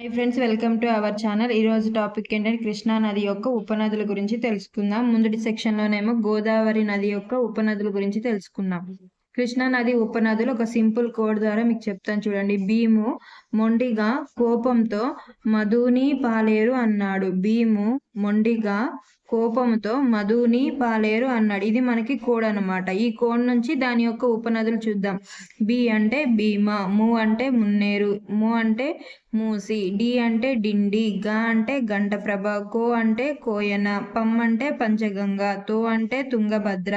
Hi friends welcome to our channel ఈ రోజు topic ఏంటంటే కృష్ణా నది యొక్క ఉపనదుల గురించి తెలుసుకుందాం. ముందటి సెక్షన్లోనేమో గోదావరి నది యొక్క ఉపనదుల గురించి తెలుసుకుందాం. కృష్ణా నది ఉపనదులు ఒక సింపుల్ కోడ్ ద్వారా మీకు చెప్తాను చూడండి. భీము మొండిగా కోపంతో మధుని పాలేరు అన్నాడు. భీము మొండిగా కోపంతో మధుని పాలేరు అన్నాడు. ఇది మనకి కోడ్ అనమాట ఈ కోడ్ నుంచి దాని యొక్క ఉపనదులు చూద్దాం. బి అంటే భీమా ము అంటే మున్నేరు ము అంటే మూసి డి అంటే డిండి గా అంటే గంటప్రభ కో అంటే కోయన పమ్ అంటే పంచగంగ తో అంటే తుంగభద్ర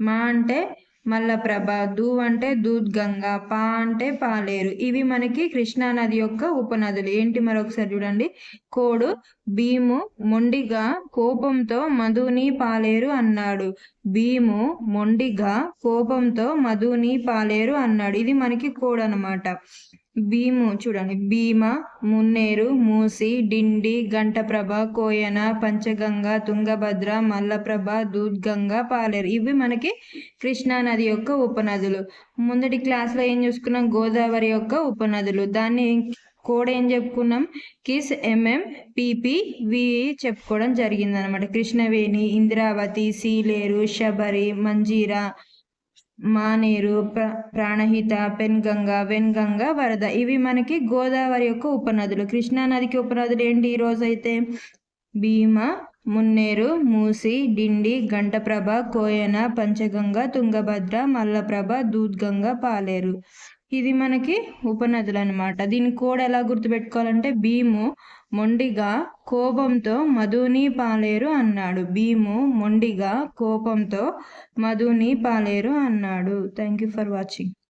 మా అంటే మల్లప్రభ దూ అంటే దూద్గంగ పా అంటే పాలేరు. ఇవి మనకి కృష్ణా నది యొక్క ఉపనదులు. ఏంటి మరొకసారి చూడండి. కోడు భీము మొండిగా కోపంతో మధుని పాలేరు అన్నాడు. భీము మొండిగా కోపంతో మధుని పాలేరు అన్నాడు. ఇది మనకి కోడ్ అనమాట భీము చూడండి. భీమ మున్నేరు మూసి డిండి గంటప్రభ కోయన పంచగంగ తుంగభద్ర మల్లప్రభ దూద్గంగ పాలేరు. ఇవి మనకి కృష్ణా నది యొక్క ఉపనదులు. ముందటి క్లాస్లో ఏం చూసుకున్నాం? గోదావరి యొక్క ఉపనదులు. దాన్ని కోడ్ ఏం చెప్పుకున్నాం? కిస్ ఎంఎం పిపి వి చెప్పుకోవడం జరిగింది అనమాట కృష్ణవేణి ఇంద్రావతి సీలేరు శబరి మంజీరా మానేరు ప్ర ప్రాణహిత పెన్గంగ వెన్గంగ వరద. ఇవి మనకి గోదావరి యొక్క ఉపనదులు. కృష్ణానదికి ఉపనదులు ఏంటి ఈ అయితే భీమ మున్నేరు మూసి డిండి గంటప్రభ కోయన పంచగంగ తుంగభద్ర మల్లప్రభ దూద్గంగ పాలేరు. ఇది మనకి ఉపనదులు అనమాట దీని కోడ్ ఎలా గుర్తుపెట్టుకోవాలంటే భీము మొండిగా కోపంతో మధుని పాలేరు అన్నాడు. భీము మొండిగా కోపంతో మధుని పాలేరు అన్నాడు. Thank you for watching